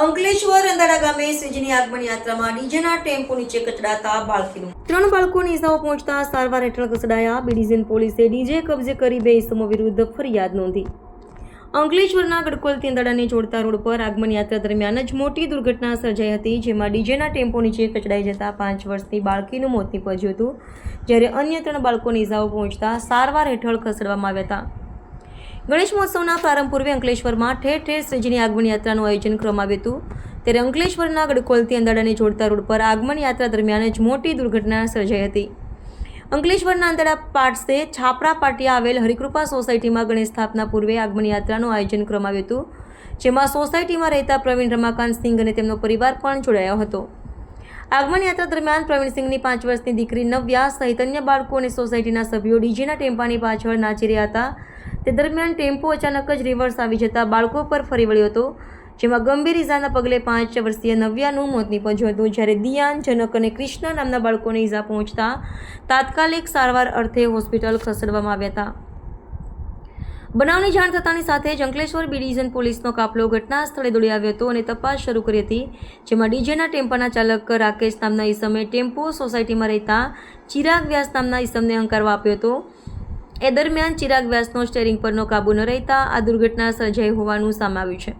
અંકલેશ્વર અંધાડા ગામે શ્રીજીની આગમન યાત્રામાં ડીજેના ટેમ્પો નીચે કચડાતા બાળકીનું. ત્રણ બાળકોને ઇજાઓ પહોંચતા સારવાર હેઠળ ખસેડાયા. બીડીઝન પોલીસે ડીજે કબજે કરી બે ઇસમો વિરુદ્ધ ફરિયાદ નોંધી. અંકલેશ્વરના ગડકોલથી અંધાડાને જોડતા રોડ પર આગમન યાત્રા દરમિયાન જ મોટી દુર્ઘટના સર્જાઈ હતી, જેમાં ડીજેના ટેમ્પો નીચે કચડાઈ જતા પાંચ વર્ષની બાળકીનું મોત નીપજ્યું હતું. જ્યારે અન્ય ત્રણ બાળકોને ઇજાઓ પહોંચતા સારવાર હેઠળ ખસેડવામાં આવ્યા હતા. ગણેશ મહોત્સવના પ્રારંભ પૂર્વે અંકલેશ્વરમાં ઠેર ઠેર શ્રીજીની આગમન યાત્રાનું આયોજન કરવામાં આવ્યું હતું. ત્યારે અંકલેશ્વરના ગડકોલથી અંદાડાને જોડતા રોડ પર આગમન યાત્રા દરમિયાન જ મોટી દુર્ઘટના સર્જાઈ હતી. અંકલેશ્વરના અંદાડા પાસે છાપરા પાટિયા આવેલ હરિકૃપા સોસાયટીમાં ગણેશ સ્થાપના પૂર્વે આગમન યાત્રાનું આયોજન કરવામાં આવ્યું હતું, જેમાં સોસાયટીમાં રહેતા પ્રવીણ રમાકાંત સિંઘ અને તેમનો પરિવાર પણ જોડાયો હતો. આગમન યાત્રા દરમિયાન પ્રવીણસિંહની પાંચ વર્ષની દીકરી નવ્યા સહિત અન્ય બાળકો અને સોસાયટીના સભ્યો ડીજેના ટેમ્પાની પાછળ નાચી રહ્યા હતા. તે દરમિયાન ટેમ્પો અચાનક જ રિવર્સ આવી જતા બાળકો પર ફરી વળ્યો હતો, જેમાં ગંભીર ઇજાના પગલે પાંચ વર્ષીય નવ્યાનું મોત નીપજ્યું હતું, જ્યારે દિયાન, જનક અને કૃષ્ણ નામના બાળકોને ઇજા પહોંચતા તાત્કાલિક સારવાર અર્થે હોસ્પિટલ ખસેડવામાં આવ્યા હતા. બનાવની જાણ થતાની સાથે જ અંકલેશ્વર બી ડિવિઝન પોલીસનો કાફલો ઘટના સ્થળે દોડી આવ્યો હતો અને તપાસ શરૂ કરી હતી, જેમાં ડીજેના ટેમ્પાના ચાલક રાકેશ નામના ઈસમે ટેમ્પો સોસાયટીમાં રહેતા ચિરાગ વ્યાસ નામના ઈસમને હંકારવા આપ્યો હતો. એ દરમિયાન ચિરાગ વ્યાસનો સ્ટેરિંગ પરનો કાબુ ન રહેતા આ દુર્ઘટના સર્જાઈ હોવાનું સામે આવ્યું છે.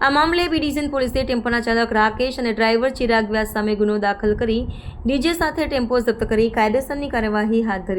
આ મામલે બી ડિવિઝન પોલીસે ટેમ્પોના ચાલક રાકેશ અને ડ્રાઈવર ચિરાગ વ્યાસ સામે ગુનો દાખલ કરી ડીજે સાથે ટેમ્પો જપ્ત કરી કાયદેસરની કાર્યવાહી હાથ ધરી